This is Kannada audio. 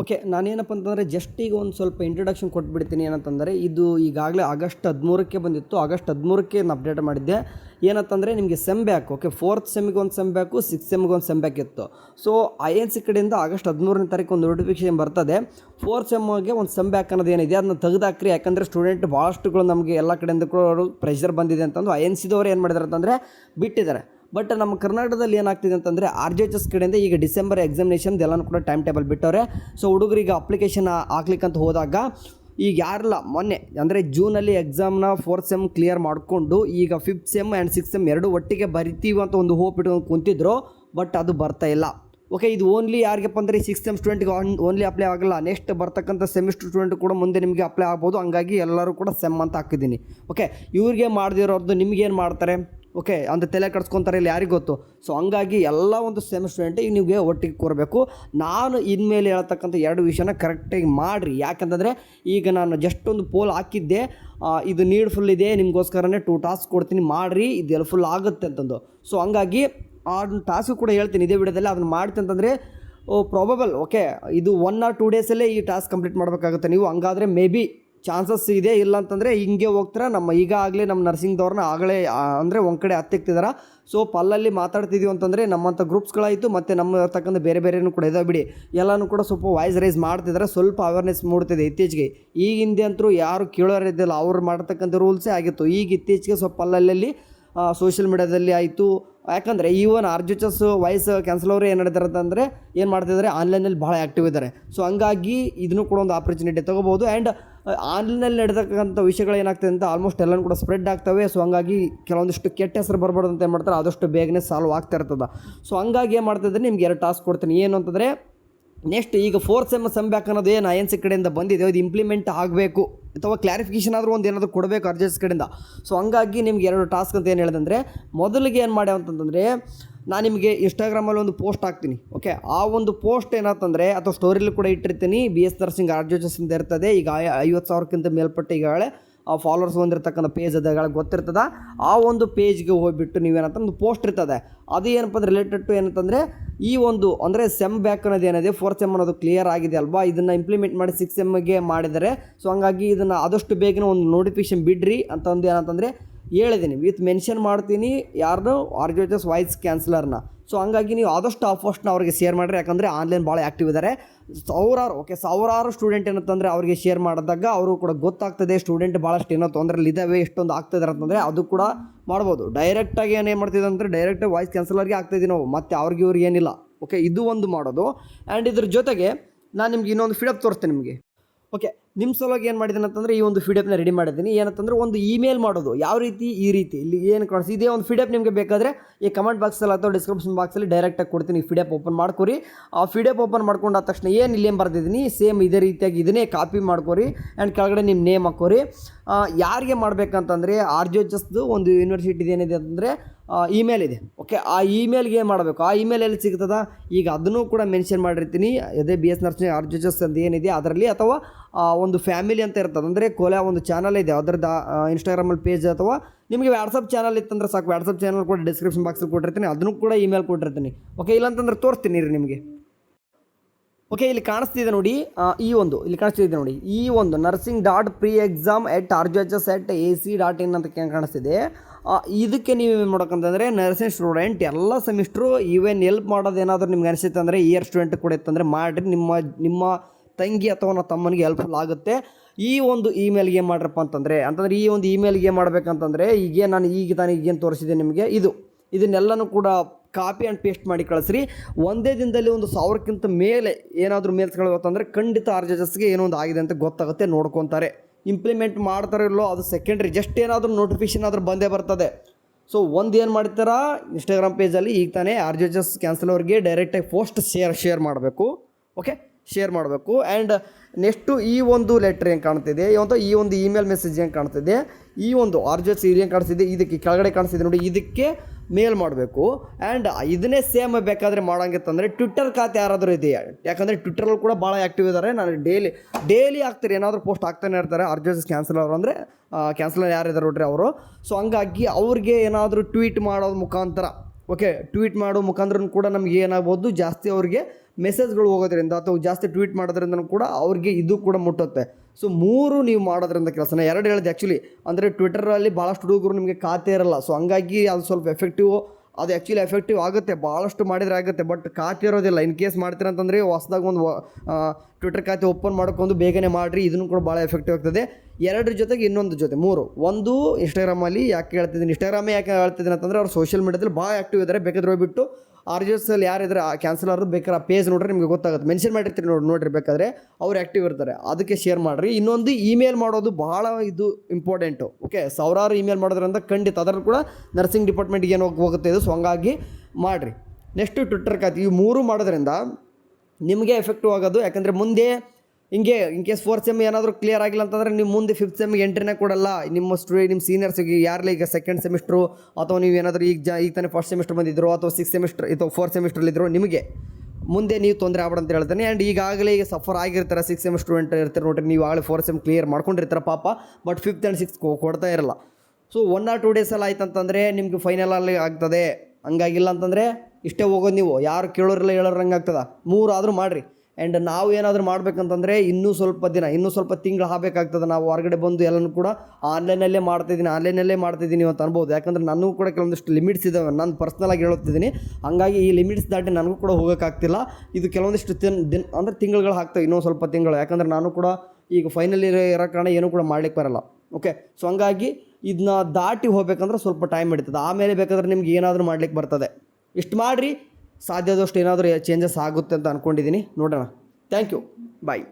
ಓಕೆ, ನಾನೇನಪ್ಪ ಅಂತಂದರೆ ಜಸ್ಟ್ ಈಗ ಒಂದು ಸ್ವಲ್ಪ ಇಂಟ್ರಡಕ್ಷನ್ ಕೊಟ್ಬಿಡ್ತೀನಿ. ಏನಂತಂದರೆ ಇದು ಈಗಾಗಲೇ ಆಗಸ್ಟ್ ಹದಿಮೂರಕ್ಕೆ ಬಂದಿತ್ತು. ಆಗಸ್ಟ್ ಹದಿಮೂರಕ್ಕೆ ನಾನು ಅಪ್ಡೇಟ್ ಮಾಡಿದ್ದೆ. ಏನಂತಂದರೆ ನಿಮಗೆ ಸೆಮ್ ಬ್ಯಾಕ್ ಓಕೆ ಫೋರ್ತ್ ಸೆಮ್ಗೆ ಒಂದು ಸೆಮ್ ಬ್ಯಾಕು ಸಿಕ್ಸ್ ಸೆಮ್ಗೆ ಒಂದು ಸೆಮ್ ಬ್ಯಾಕ್ ಇತ್ತು. ಸೊ ಐ ಎನ್ ಸಿ ಕಡೆಯಿಂದ ಆಗಸ್ಟ್ ಹದಿಮೂರನೇ ತಾರೀಕು ಒಂದು ನೋಟಿಫಿಕೇಶನ್ ಬರ್ತದೆ. ಫೋರ್ತ್ ಸೆಮ್ಗೆ ಒಂದು ಸೆಮ್ ಬ್ಯಾಕ್ ಅನ್ನೋದು ಏನಿದೆ ಅದನ್ನ ತೆಗೆದಾಕ್ರಿ. ಯಾಕಂದರೆ ಸ್ಟೂಡೆಂಟ್ ಭಾಳಷ್ಟುಗಳು ನಮಗೆ ಎಲ್ಲ ಕಡೆಯಿಂದ ಕೂಡ ಅವರು ಪ್ರೆಷರ್ ಬಂದಿದೆ ಅಂತಂದು ಐ ಎನ್ ಸಿದವರು ಏನು ಮಾಡಿದ್ದಾರೆ ಅಂತಂದರೆ ಬಿಟ್ಟಿದ್ದಾರೆ. ಬಟ್ ನಮ್ಮ ಕರ್ನಾಟಕದಲ್ಲಿ ಏನಾಗ್ತಿದೆ ಅಂತಂದರೆ ಆರ್ ಜಿ ಎಚ್ ಎಸ್ ಕಡೆಯಿಂದ ಈಗ ಡಿಸೆಂಬರ್ ಎಕ್ಸಾಮಿನೇಷನ್ ಎಲ್ಲನೂ ಕೂಡ ಟೈಮ್ ಟೇಬಲ್ ಬಿಟ್ಟವ್ರೆ. ಸೊ ಹುಡುಗರಿಗೆ ಅಪ್ಲಿಕೇಶನ್ ಹಾಕ್ಲಿಕ್ಕಂತ ಹೋದಾಗ ಈಗ ಯಾರಲ್ಲ ಮೊನ್ನೆ ಅಂದರೆ ಜೂನಲ್ಲಿ ಎಕ್ಸಾಮ್ನ ಫೋರ್ತ್ ಸೆಮ್ ಕ್ಲಿಯರ್ ಮಾಡಿಕೊಂಡು ಈಗ fifth sem and six sem ಎರಡು ಒಟ್ಟಿಗೆ ಬರಿತೀವಿ ಅಂತ ಒಂದು ಹೋಪ್ ಇಟ್ಕೊಂಡು ಕುಂತಿದ್ರು. ಬಟ್ ಅದು ಬರ್ತಾ ಇಲ್ಲ. ಓಕೆ ಇದು ಓನ್ಲಿ ಯಾರಿಗೆಪ್ಪ ಅಂದರೆ ಸಿಕ್ಸ್ ಸೆಮ್ ಸ್ಟೂಡೆಂಟ್ಗೆ ಓನ್ಲಿ ಅಪ್ಲೈ ಆಗಲ್ಲ. ನೆಕ್ಸ್ಟ್ ಬರ್ತಕ್ಕಂಥ ಸೆಮಿಸ್ಟರ್ ಸ್ಟೂಡೆಂಟ್ ಕೂಡ ಮುಂದೆ ನಿಮಗೆ ಅಪ್ಲೈ ಆಗ್ಬೋದು. ಹಂಗಾಗಿ ಎಲ್ಲರೂ ಕೂಡ ಸೆಮ್ ಅಂತ ಹಾಕಿದ್ದೀನಿ. ಓಕೆ ಇವ್ರಿಗೆ ಮಾಡದಿರೋರ್ದು ನಿಮಗೇನು ಮಾಡ್ತಾರೆ? ಓಕೆ ಅಂತ ತಲೆ ಕಟ್ಸ್ಕೊತಾರೆ ಇಲ್ಲಿ ಯಾರಿಗೆ ಗೊತ್ತು? ಸೊ ಹಂಗಾಗಿ ಎಲ್ಲ ಒಂದು ಸೆಮ್ ಸ್ಟೂಡೆಂಟ್ ಈಗ ನಿಮಗೆ ಒಟ್ಟಿಗೆ ಕೂರಬೇಕು. ನಾನು ಇನ್ಮೇಲೆ ಹೇಳ್ತಕ್ಕಂಥ ಎರಡು ವಿಷಯನ ಕರೆಕ್ಟಾಗಿ ಮಾಡಿರಿ. ಯಾಕಂತಂದರೆ ಈಗ ನಾನು ಜಸ್ಟ್ ಒಂದು ಪೋಲ್ ಹಾಕಿದ್ದೆ. ಇದು ನೀಡ್ಫುಲ್ ಇದೆ, ನಿಮಗೋಸ್ಕರನೇ ಟೂ ಟಾಸ್ಕ್ ಕೊಡ್ತೀನಿ, ಮಾಡಿರಿ, ಇದು ಹೆಲ್ಪ್ಫುಲ್ ಆಗುತ್ತೆ ಅಂತಂದು. ಸೊ ಹಂಗಾಗಿ ಆ ಟಾಸ್ಕ್ ಕೂಡ ಹೇಳ್ತೀನಿ, ಇದೇ ವಿಡಿಯೋದಲ್ಲಿ ಅದನ್ನು ಮಾಡ್ತೀನಿ ಅಂತಂದರೆ ಪ್ರಾಬಬಲ್ ಓಕೆ ಇದು ಒನ್ ಆರ್ ಟೂ ಡೇಸಲ್ಲೇ ಈ ಟಾಸ್ಕ್ ಕಂಪ್ಲೀಟ್ ಮಾಡಬೇಕಾಗುತ್ತೆ. ನೀವು ಹಂಗಾದರೆ ಮೇ ಬಿ ಚಾನ್ಸಸ್ ಇದೆ, ಇಲ್ಲ ಅಂತಂದರೆ ಹಿಂಗೆ ಹೋಗ್ತಾರೆ? ನಮ್ಮ ಈಗ ಆಗಲೇ ನಮ್ಮ ನರ್ಸಿಂಗ್ದವ್ರನ್ನ ಆಗಲೇ ಅಂದರೆ ಒಂದು ಕಡೆ ಹತ್ತಿಕ್ತಿದ್ದಾರೆ ಸೊ ಪಲ್ಲಲ್ಲಿ ಮಾತಾಡ್ತಿದ್ದೀವಿ ಅಂತಂದರೆ ನಮ್ಮಂಥ ಗ್ರೂಪ್ಸ್ಗಳಾಯಿತು, ಮತ್ತು ನಮ್ಮ ತಕ್ಕಂಥ ಬೇರೆ ಬೇರೆನೂ ಕೂಡ ಇದಾವೆ. ಬಿಡಿ, ಎಲ್ಲನೂ ಕೂಡ ಸ್ವಲ್ಪ ವಾಯ್ಸ್ ರೈಸ್ ಮಾಡ್ತಿದ್ದಾರೆ ಸ್ವಲ್ಪ ಅವೇರ್ನೆಸ್ ಮೂಡ್ತಿದೆ ಇತ್ತೀಚೆಗೆ. ಈಗ ಹಿಂದೆ ಅಂತರೂ ಯಾರು ಕೇಳೋರಿದ್ದಿಲ್ಲ ಅವ್ರು ಮಾಡ್ತಕ್ಕಂಥ ರೂಲ್ಸೇ ಆಗಿತ್ತು. ಈಗ ಇತ್ತೀಚೆಗೆ ಸ್ವಲ್ಪ ಅಲ್ಲಲ್ಲಿ ಸೋಷಿಯಲ್ ಮೀಡ್ಯಾದಲ್ಲಿ ಆಯಿತು. ಯಾಕಂದರೆ even R G S voice cancel ಅವರು ಏನು ಮಾಡಿದ್ದಾರೆ ಅಂತಂದರೆ ಏನು ಮಾಡ್ತಿದ್ದಾರೆ ಆನ್ಲೈನಲ್ಲಿ ಭಾಳ ಆ್ಯಕ್ಟಿವ್ ಇದ್ದಾರೆ ಸೊ ಹಂಗಾಗಿ ಇದನ್ನು ಕೂಡ ಒಂದು ಆಪರ್ಚುನಿಟಿ ತೊಗೋಬೋದು. ಆ್ಯಂಡ್ ಆನ್ಲೈನಲ್ಲಿ ನಡೆತಕ್ಕಂಥ ವಿಷಯಗಳು ಏನಾಗ್ತದೆ ಅಂತ ಆಲ್ಮೋಸ್ಟ್ ಎಲ್ಲನೂ ಕೂಡ ಸ್ಪ್ರೆಡ್ ಆಗ್ತವೆ. ಸೊ ಹಂಗಾಗಿ ಕೆಲವೊಂದಿಷ್ಟು ಕೆಟ್ಟ ಹೆಸರು ಬರಬಾರ್ದು ಅಂತ ಏನು ಮಾಡ್ತಾರೆ, ಆದಷ್ಟು ಬೇಗನೆ ಸಾಲ್ವ್ ಆಗ್ತಾ ಇರ್ತದೆ. ಸೊ ಹಂಗಾಗಿ ಏನು ಮಾಡ್ತಿದ್ರೆ ನಿಮ್ಗೆ ಎರಡು ಟಾಸ್ಕ್ ಕೊಡ್ತೀನಿ. ಏನು ಅಂತಂದರೆ ನೆಕ್ಸ್ಟ್ ಈಗ ಫೋರ್ ಸೆಮ್ ಸೆಮ್ ಬ್ಯಾಕ್ ಅನ್ನೋದು ಏನು ಐ ಎನ್ ಸಿ ಕಡೆಯಿಂದ ಬಂದಿದೆ ಅದು ಇಂಪ್ಲಿಮೆಂಟ್ ಆಗಬೇಕು ಅಥವಾ ಕ್ಲಾರಿಫಿಕೇಷನ್ ಆದರೂ ಒಂದು ಏನಾದರೂ ಕೊಡಬೇಕು ಅರ್ಜೆಸ್ ಕಡೆಯಿಂದ. ಸೊ ಹಂಗಾಗಿ ನಿಮ್ಗೆ ಎರಡು ಟಾಸ್ಕ್ ಅಂತ ಏನು ಹೇಳಿದಂದರೆ, ಮೊದಲಿಗೆ ಏನು ಮಾಡ್ಯಾವ ಅಂತಂದರೆ ನಾನು ನಿಮಗೆ ಇನ್ಸ್ಟಾಗ್ರಾಮಲ್ಲಿ ಒಂದು ಪೋಸ್ಟ್ ಹಾಕ್ತೀನಿ ಓಕೆ ಆ ಒಂದು ಪೋಸ್ಟ್ ಏನಾಯ್ತಂದರೆ ಅಥವಾ ಸ್ಟೋರಿಲಿ ಕೂಡ ಇಟ್ಟಿರ್ತೀನಿ. ಬಿ ಎಸ್ ನರಸಿಂಗ್ ಆರ್ಜೋಜಸ್ ಅಂತ ಇರ್ತದೆ. ಈಗ ಐವತ್ತು ಸಾವಿರಕ್ಕಿಂತ ಮೇಲ್ಪಟ್ಟ ಈಗಾಗಲೇ ಆ ಫಾಲೋವರ್ಸ್ ಹೊಂದಿರತಕ್ಕಂಥ ಪೇಜ್ ಅದ ಗೊತ್ತಿರ್ತದ. ಆ ಒಂದು ಪೇಜ್ಗೆ ಹೋಗ್ಬಿಟ್ಟು ನೀವೇನಂತ ಒಂದು ಪೋಸ್ಟ್ ಇರ್ತದೆ. ಅದು ಏನಪ್ಪ ಅಂದ್ರೆ ರಿಲೇಟೆಡ್ ಟು ಏನಂತಂದರೆ, ಈ ಒಂದು, ಅಂದರೆ ಸೆಮ್ ಬ್ಯಾಕ್ ಅನ್ನೋದು ಏನಿದೆ? ಫೋರ್ತ್ ಸೆಮ್ ಅನ್ನೋದು ಕ್ಲಿಯರ್ ಆಗಿದೆ ಅಲ್ವಾ? ಇದನ್ನು ಇಂಪ್ಲಿಮೆಂಟ್ ಮಾಡಿ ಸಿಕ್ಸ್ ಎಮ್ಗೆ ಮಾಡಿದರೆ. ಸೊ ಹಂಗಾಗಿ ಇದನ್ನು ಆದಷ್ಟು ಬೇಗನೆ ಒಂದು ನೋಟಿಫಿಕೇಶನ್ ಬಿಡ್ರಿ. ಅಂತ ಒಂದು ಏನಂತಂದರೆ ಹೇಳಿದ್ದೀನಿ ವಿತ್ ಮೆನ್ಷನ್ ಮಾಡ್ತೀನಿ ಯಾರನ್ನು ಆರ್ಗ್ಯೂಟಸ್ ವಾಯ್ಸ್ ಕ್ಯಾನ್ಸಲರ್ನ ಸೊ ಹಂಗಾಗಿ ನೀವು ಆದಷ್ಟು ಆಫರ್ಸ್ನ ಅವ್ರಿಗೆ ಶೇರ್ ಮಾಡಿರಿ. ಯಾಕಂದರೆ ಆನ್ಲೈನ್ ಭಾಳ ಆ್ಯಕ್ಟಿವ್ ಇದ್ದಾರೆ ಸಾವಿರಾರು, ಓಕೆ, ಸಾವಿರಾರು ಸ್ಟೂಡೆಂಟ್ ಏನಂತಂದರೆ ಅವರಿಗೆ ಶೇರ್ ಮಾಡಿದಾಗ ಅವರು ಕೂಡ ಗೊತ್ತಾಗ್ತದೆ. ಸ್ಟೂಡೆಂಟ್ ಭಾಳಷ್ಟು ಏನೋ ಇದ್ದಾವೆ ಎಷ್ಟೊಂದು ಆಗ್ತಿದ್ದಾರೆ ಅಂತಂದರೆ ಅದು ಕೂಡ ಮಾಡ್ಬೋದು. ಡೈರೆಕ್ಟಾಗಿ ಏನೇನು ಮಾಡ್ತಿದ್ದೆ ಅಂದರೆ ಡೈರೆಕ್ಟ್ ವಾಯ್ಸ್ ಕ್ಯಾನ್ಸಲರ್ಗೆ ಆಗ್ತಾಯಿದ್ದೀವಿ ನಾವು. ಮತ್ತು ಅವ್ರಿಗೆ ಇವ್ರಿಗೆ ಏನಿಲ್ಲ. ಓಕೆ, ಇದು ಒಂದು ಮಾಡೋದು. ಆ್ಯಂಡ್ ಇದ್ರ ಜೊತೆಗೆ ನಾನು ನಿಮ್ಗೆ ಇನ್ನೊಂದು ಫಿಡಪ್ ತೋರಿಸ್ತೇನೆ ನಿಮಗೆ. ಓಕೆ ನಿಮ್ಮ ಸಲುವಾಗಿ ಏನು ಮಾಡಿದ್ದೀನಿ ಅಂತಂದರೆ ಈ ಒಂದು ಫೀಡಪ್ನ ರೆಡಿ ಮಾಡಿದ್ದೀನಿ. ಏನಂತಂದ್ರೆ ಒಂದು ಇಮೇಲ್ ಮಾಡೋದು. ಯಾವ ರೀತಿ? ಈ ರೀತಿ. ಇಲ್ಲಿ ಏನು ಕಾಣಿಸ್ತು ಇದೇ ಒಂದು ಫೀಡಪ್ ನಿಮಗೆ ಬೇಕಾದರೆ ಈ ಕಮೆಂಟ್ ಬಾಕ್ಸಲ್ಲಿ ಅಥವಾ ಡಿಸ್ಕ್ರಿಪ್ಷನ್ ಬಾಕ್ಸಲ್ಲಿ ಡೈರೆಕ್ಟಾಗಿ ಕೊಡ್ತೀನಿ. ಫೀಡಪ್ ಓಪನ್ ಮಾಡ್ಕೊರಿ. ಆ ಫೀಡಪ್ ಓಪನ್ ಮಾಡ್ಕೊಂಡಾದ ತಕ್ಷಣ ಏನು ಇಲ್ಲಿ ಏನು ಬರೆದಿದ್ದೀನಿ? ಸೇಮ್ ಇದೇ ರೀತಿಯಾಗಿ ಇದನ್ನೇ ಕಾಪಿ ಮಾಡ್ಕೊರಿ. ಆ್ಯಂಡ್ ಕೆಳಗಡೆ ನಿಮ್ಮ ನೇಮ್ ಹಾಕೋರಿ. ಯಾರಿಗೆ ಮಾಡಬೇಕಂತಂದರೆ ಆರ್ ಜಿ ಎಚ್ ಎಸ್ದು ಒಂದು ಯೂನಿವರ್ಸಿಟಿದು ಏನಿದೆ ಅಂತಂದರೆ ಇಮೇಲ್ ಇದೆ. ಓಕೆ ಆ ಇಮೇಲ್ಗೆ ಏನು ಮಾಡಬೇಕು? ಆ ಇಮೇಲ್ ಎಲ್ಲಿ ಸಿಗ್ತದ? ಈಗ ಅದನ್ನು ಕೂಡ ಮೆನ್ಷನ್ ಮಾಡಿರ್ತೀನಿ. ಅದೇ B S nursing R G H S ಅಂತ ಏನಿದೆ ಅದರಲ್ಲಿ, ಅಥವಾ ಒಂದು ಫ್ಯಾಮಿಲಿ ಅಂತ ಇರ್ತದೆ. ಅಂದರೆ ಕೋಲ ಒಂದು ಚಾನಲ್ ಇದೆ. ಅದರದ್ದು ಇನ್ಸ್ಟಾಗ್ರಾಮಲ್ಲಿ ಪೇಜ್ ಅಥವಾ ನಿಮಗೆ ವ್ಯಾಟ್ಸಪ್ ಚಾನಲ್ ಇತ್ತಂದ್ರೆ ಸಾಕು. ವ್ಯಾಟ್ಸಪ್ ಚಾನಲ್ ಕೂಡ ಡಿಸ್ಕ್ರಿಪ್ಷನ್ ಬಾಕ್ಸಲ್ಲಿ ಕೊಟ್ಟಿರ್ತೀನಿ. ಅದನ್ನು ಕೂಡ ಇಮೇಲ್ ಕೊಟ್ಟಿರ್ತೀನಿ. ಓಕೆ ಇಲ್ಲಾಂತಂದ್ರೆ ತೋರಿಸ್ತೀನಿ ರೀ ನಿಮಗೆ. ಓಕೆ ಇಲ್ಲಿ ಕಾಣಿಸ್ತಿದೆ ನೋಡಿ ಈ ಒಂದು, ಇಲ್ಲಿ ಕಾಣಿಸ್ತಿದೆ ನೋಡಿ, ಈ ಒಂದು nursing dot pre exam at R G H S at A C dot in ಅಂತ ಕಾಣಿಸ್ತಿದೆ. ಇದಕ್ಕೆ ನೀವು ಏನು ಮಾಡೋಕ್ಕಂತಂದರೆ ನರ್ಸಿಂಗ್ ಸ್ಟೂಡೆಂಟ್ ಎಲ್ಲ ಸೆಮಿಸ್ಟ್ರು ಈವನ್ ಎಲ್ಪ್ ಮಾಡೋದು ಏನಾದರೂ ನಿಮ್ಗೆ ಅನಿಸುತ್ತೆ ಅಂದರೆ ಇಯರ್ ಸ್ಟೂಡೆಂಟ್ ಕೂಡ ಇತ್ತಂದರೆ ಮಾಡಿರಿ, ನಿಮ್ಮ ನಿಮ್ಮ ತಂಗಿ ಅಥವಾ ನಮ್ಮ ತಮ್ಮನಿಗೆ ಹೆಲ್ಪ್ಫುಲ್ ಆಗುತ್ತೆ. ಈ ಒಂದು ಇಮೇಲ್ಗೆ ಏನು ಮಾಡ್ರಪ್ಪ ಅಂತಂದರೆ ಅಂತಂದರೆ ಈ ಒಂದು ಇಮೇಲ್ಗೆ ಏನು ಮಾಡಬೇಕಂತಂದರೆ, ಈಗೇನು ನಾನು ಈಗ ತಾನೇ ಈಗೇನು ತೋರಿಸಿದೆ ನಿಮಗೆ, ಇದು. ಇದನ್ನೆಲ್ಲನೂ ಕೂಡ ಕಾಪಿ ಆ್ಯಂಡ್ ಪೇಸ್ಟ್ ಮಾಡಿ ಕಳಿಸ್ರಿ. ಒಂದೇ ದಿನದಲ್ಲಿ ಒಂದು ಸಾವಿರಕ್ಕಿಂತ ಮೇಲೆ ಏನಾದರೂ ಮೇಲ್ಸ್ಗಳು ಗೊತ್ತಂದರೆ ಖಂಡಿತ ಆರ್ ಜಸ್ಗೆ ಏನೋ ಒಂದು ಆಗಿದೆ ಅಂತ ಗೊತ್ತಾಗುತ್ತೆ, ನೋಡ್ಕೊತಾರೆ. ಇಂಪ್ಲಿಮೆಂಟ್ ಮಾಡ್ತಾರೋ ಇಲ್ಲೋ ಅದು ಸೆಕೆಂಡ್ರಿ ಜಸ್ಟ್ ಏನಾದರೂ ನೋಟಿಫಿಕೇಶನ್ ಆದರೂ ಬಂದೇ ಬರ್ತದೆ. ಸೊ ಒಂದು ಏನು ಮಾಡ್ತಾರಾ? ಇನ್ಸ್ಟಾಗ್ರಾಮ್ ಪೇಜಲ್ಲಿ ಈಗ ತಾನೇ ಆರ್ ಜೆ ಜಸ್ ಕ್ಯಾನ್ಸಲ್ ಅವ್ರಿಗೆ ಡೈರೆಕ್ಟಾಗಿ ಪೋಸ್ಟ್ ಶೇರ್ ಶೇರ್ ಮಾಡಬೇಕು. ಓಕೆ ಶೇರ್ ಮಾಡಬೇಕು. ಆ್ಯಂಡ್ ನೆಕ್ಸ್ಟು ಈ ಒಂದು ಲೆಟ್ರ್ ಏನು ಕಾಣ್ತಿದೆ? ಒಂದು, ಈ ಒಂದು ಇಮೇಲ್ ಮೆಸೇಜ್ ಏನು ಕಾಣ್ತಿದೆ? ಈ ಒಂದು ಆರ್ ಜೆ ಎಸ್ ಏನು ಕಾಣಿಸ್ತಿದೆ ಇದಕ್ಕೆ ಕೆಳಗಡೆ ಕಾಣಿಸ್ತಿದೆ ನೋಡಿ, ಇದಕ್ಕೆ ಮೇಲ್ ಮಾಡಬೇಕು. ಆ್ಯಂಡ್ ಇದನ್ನೇ ಸೇಮ್ ಬೇಕಾದರೆ ಮಾಡೋಂಗಿತ್ತಂದರೆ ಟ್ವಿಟ್ಟರ್ ಖಾತೆ ಯಾರಾದರೂ ಇದೆಯಾ? ಯಾಕಂದರೆ ಟ್ವಿಟ್ಟರಲ್ಲಿ ಕೂಡ ಭಾಳ ಆ್ಯಕ್ಟಿವ್ ಇದ್ದಾರೆ ನಾನು ಡೈಲಿ ಡೈಲಿ ಆಗ್ತಾರೆ ಏನಾದರೂ ಪೋಸ್ಟ್ ಆಗ್ತಾನೆ ಇರ್ತಾರೆ. ಅರ್ಜೆಸ್ ಕ್ಯಾನ್ಸಲ್ ಅವರು ಅಂದರೆ ಕ್ಯಾನ್ಸಲರ್ ಯಾರಿದ್ದಾರೆ ನೋಡ್ರಿ ಅವರು. ಸೊ ಹಂಗಾಗಿ ಅವ್ರಿಗೆ ಏನಾದರೂ ಟ್ವೀಟ್ ಮಾಡೋದು ಮುಖಾಂತರ ಓಕೆ ಟ್ವೀಟ್ ಮಾಡೋ ಮುಖಾಂತರ ಕೂಡ ನಮ್ಗೆ ಏನಾಗ್ಬೋದು? ಜಾಸ್ತಿ ಅವ್ರಿಗೆ ಮೆಸೇಜ್ಗಳು ಹೋಗೋದ್ರಿಂದ ಅಥವಾ ಜಾಸ್ತಿ ಟ್ವೀಟ್ ಮಾಡೋದ್ರಿಂದ ಕೂಡ ಅವ್ರಿಗೆ ಇದು ಕೂಡ ಮುಟ್ಟುತ್ತೆ. ಸೊ ಮೂರು ನೀವು ಮಾಡೋದ್ರಿಂದ ಕೆಲಸನ, ಎರಡು ಹೇಳಿದೆ ಆ್ಯಕ್ಚುಲಿ ಅಂದರೆ ಟ್ವಿಟರಲ್ಲಿ ಭಾಳಷ್ಟು ಹುಡುಗರು ನಿಮಗೆ ಖಾತೆ ಇರಲ್ಲ. ಸೊ ಹಂಗಾಗಿ ಅದು ಸ್ವಲ್ಪ ಎಫೆಕ್ಟಿವ್ ಅದು ಆ್ಯಕ್ಚುಲಿ ಎಫೆಕ್ಟಿವ್ ಆಗುತ್ತೆ. ಭಾಳಷ್ಟು ಮಾಡಿದರೆ ಆಗುತ್ತೆ. ಬಟ್ ಖಾತೆ ಇರೋದಿಲ್ಲ. ಇನ್ ಕೇಸ್ ಮಾಡ್ತೀರ ಅಂತಂದರೆ ಹೊಸ್ದಾಗಿ ಒಂದು ಟ್ವಿಟರ್ ಖಾತೆ ಓಪನ್ ಮಾಡ್ಕೊಂಡು ಬೇಗನೆ ಮಾಡಿರಿ. ಇದನ್ನು ಕೂಡ ಭಾಳ ಎಫೆಕ್ಟಿವ್ ಆಗ್ತದೆ. ಎರಡರ ಜೊತೆಗೆ ಇನ್ನೊಂದು ಜೊತೆ. ಮೂರು. ಒಂದು ಇನ್ಸ್ಟಾಗ್ರಾಮಲ್ಲಿ ಯಾಕೆ ಹೇಳ್ತಿದ್ದೀನಿ ಇನ್ಸ್ಟಾಗ್ರಾಮೇ ಯಾಕೆ ಹೇಳ್ತಿದ್ದೀನಿ ಅಂತಂದರೆ ಅವ್ರು ಸೋಷಿಯಲ್ ಮೀಡಿಯಾದಲ್ಲಿ ಭಾಳ ಆ್ಯಕ್ಟಿವ್ ಇದ್ದಾರೆ. ಬೇಕಾದ್ರೆ ಹೋಗ್ಬಿಟ್ಟು ಆರ್ ಜಿ ಎಸ್ಸಲ್ಲಿ ಯಾರಿದ್ರೆ, ಆ ಕ್ಯಾನ್ಸಲ್ ಆದ್ರು ಬೇಕಾದ್ರೆ ಆ ಪೇಜ್ ನೋಡ್ರಿ, ನಿಮಗೆ ಗೊತ್ತಾಗುತ್ತೆ. ಮೆನ್ಷನ್ ಮಾಡಿರ್ತೀರಿ ನೋಡಿ ನೋಡಿರಿ ಬೇಕಾದ್ರೆ ಅವ್ರು ಆ್ಯಕ್ಟಿವ್ ಇರ್ತಾರೆ. ಅದಕ್ಕೆ ಶೇರ್ ಮಾಡಿರಿ. ಇನ್ನೊಂದು ಇಮೇಲ್ ಮಾಡೋದು ಬಹಳ ಇದು ಇಂಪಾರ್ಟೆಂಟು ಓಕೆ ಸಾವಿರಾರು ಇಮೇಲ್ ಮಾಡೋದ್ರಿಂದ ಖಂಡಿತ ಅದರಲ್ಲೂ ಕೂಡ ನರ್ಸಿಂಗ್ ಡಿಪಾರ್ಟ್ಮೆಂಟ್ಗೆ ಏನು ಹೋಗುತ್ತೆ ಇದು ಸೊ ಹಂಗಾಗಿ ಮಾಡಿರಿ. ನೆಕ್ಸ್ಟು ಟ್ವಿಟ್ಟರ್ ಖಾತೆ. ಈ ಮೂರು ಮಾಡೋದ್ರಿಂದ ನಿಮಗೆ ಎಫೆಕ್ಟಿವ್ ಆಗೋದು. ಯಾಕಂದರೆ ಮುಂದೆ ಹಿಂಗೆ ಇನ್ ಕೇಸ್ ಫೋರ್ತ್ ಸೆಮ್ ಏನಾದರೂ ಕ್ಲಿಯರ್ ಆಗಿಲ್ಲ ಅಂತಂದರೆ ನೀವು ಮುಂದೆ ಫಿಫ್ತ್ ಸೆಮ್ಗೆ ಎಂಟ್ರಿನೇ ಕೊಡಲ್ಲ. ನಿಮ್ಮ ಸ್ಟೂಡೆಂಟ್ ನಿಮ್ಮ ಸೀನಿಯರ್ಸಿಗೆ ಯಾರಲ್ಲ ಈಗ ಸೆಕೆಂಡ್ ಸೆಮಿಸ್ಟ್ರು ಅಥವಾ ನೀವು ಏನಾದರೂ ಈಗ ಜ, ಈಗ ತಾನೇ ಫಸ್ಟ್ ಸೆಮಿಸ್ಟರ್ ಬಂದಿದ್ರು ಅಥವಾ ಸಿಕ್ಸ್ ಸೆಮಿಸ್ಟರ್ ಅಥವಾ ಫೋರ್ತ್ ಸೆಮಿಸ್ಟ್ರಲ್ಲಿದ್ದರು ನಿಮಗೆ ಮುಂದೆ ನೀವು ತೊಂದರೆ ಅಂತ ಹೇಳ್ತಾನೆ. ಆ್ಯಂಡ್ ಈಗಾಗಲೇ ಈಗ ಸಫರ್ ಆಗಿರ್ತಾರೆ ಸಿಕ್ಸ್ ಸೆಮ್ ಸ್ಟೂಡೆಂಟ್ ಇರ್ತಾರೆ ನೋಡಿರಿ, ನೀವು ಆಗಲೇ ಫೋರ್ತ್ ಸೆಮ್ ಕ್ಲಿಯರ್ ಮಾಡ್ಕೊಂಡಿರ್ತಾರೆ ಪಾಪ ಬಟ್ ಫಿಫ್ತ್ ಆ್ಯಂಡ್ ಸಿಕ್ಸ್ ಕೊಡ್ತಾ ಇರಲ್ಲ. ಸೊ ಒನ್ ಆರ್ ಟೂ ಡೇಸಲ್ಲಿ ಆಯ್ತು ಅಂತಂದರೆ ನಿಮಗೆ ಫೈನಲ್ ಅಲ್ಲಿ ಆಗ್ತದೆ. ಹಂಗಾಗಿಲ್ಲ ಅಂತಂದರೆ ಇಷ್ಟೇ ಹೋಗೋದು ನೀವು. ಯಾರು ಕೇಳೋರಿಲ್ಲ ಹೇಳೋರಂಗೆ ಆಗ್ತದೆ ಮೂರು ಆದರೂ ಮಾಡಿರಿ. ಆ್ಯಂಡ್ ನಾವು ಏನಾದರೂ ಮಾಡಬೇಕಂತಂದರೆ ಇನ್ನೂ ಸ್ವಲ್ಪ ದಿನ, ಇನ್ನೂ ಸ್ವಲ್ಪ ತಿಂಗಳು ಆಗಬೇಕಾಗ್ತದೆ ನಾವು ಹೊರಗಡೆ ಬಂದು ಎಲ್ಲನೂ ಕೂಡ ಆನ್ಲೈನಲ್ಲೇ ಮಾಡ್ತಿದ್ದೀನಿ ಆನ್ಲೈನಲ್ಲೇ ಮಾಡ್ತಿದ್ದೀನಿ ಅಂತ ಅನ್ಬೋದು. ಯಾಕಂದ್ರೆ ನನಗೂ ಕೂಡ ಕೆಲವೊಂದಿಷ್ಟು ಲಿಮಿಟ್ಸ್ ಇದ್ದಾವೆ ನಾನು ಪರ್ಸ್ನಲಾಗಿ ಹೇಳುತ್ತಿದ್ದೀನಿ. ಹಂಗಾಗಿ ಈ ಲಿಮಿಟ್ಸ್ ದಾಟಿ ನನಗೂ ಕೂಡ ಹೋಗೋಕ್ಕಾಗ್ತಿಲ್ಲ. ಇದು ಕೆಲವೊಂದಿಷ್ಟು ತಿನ್, ದಿನ, ಅಂದರೆ ತಿಂಗಳುಗಳು ಆಗ್ತವೆ, ಇನ್ನೂ ಸ್ವಲ್ಪ ತಿಂಗಳು. ಯಾಕಂದ್ರೆ ನಾನು ಕೂಡ ಈಗ ಫೈನಲ್ ಇರೋ ಇರೋ ಕಾರಣ ಏನೂ ಕೂಡ ಮಾಡ್ಲಿಕ್ಕೆ ಬರಲ್ಲ. ಓಕೆ ಸೊ ಹಂಗಾಗಿ ಇದನ್ನ ದಾಟಿ ಹೋಗ್ಬೇಕಂದ್ರೆ ಸ್ವಲ್ಪ ಟೈಮ್ ಹಿಡಿತದೆ. ಆಮೇಲೆ ಬೇಕಾದ್ರೆ ನಿಮ್ಗೆ ಏನಾದರೂ ಮಾಡ್ಲಿಕ್ಕೆ ಬರ್ತದೆ. ಇಷ್ಟು ಮಾಡಿರಿ. ಸಾಧ್ಯದಷ್ಟು ಏನಾದರೂ ಚೇಂಜಸ್ ಆಗುತ್ತೆ ಅಂತ ಅಂದ್ಕೊಂಡಿದ್ದೀನಿ ನೋಡೋಣ. Thank you bye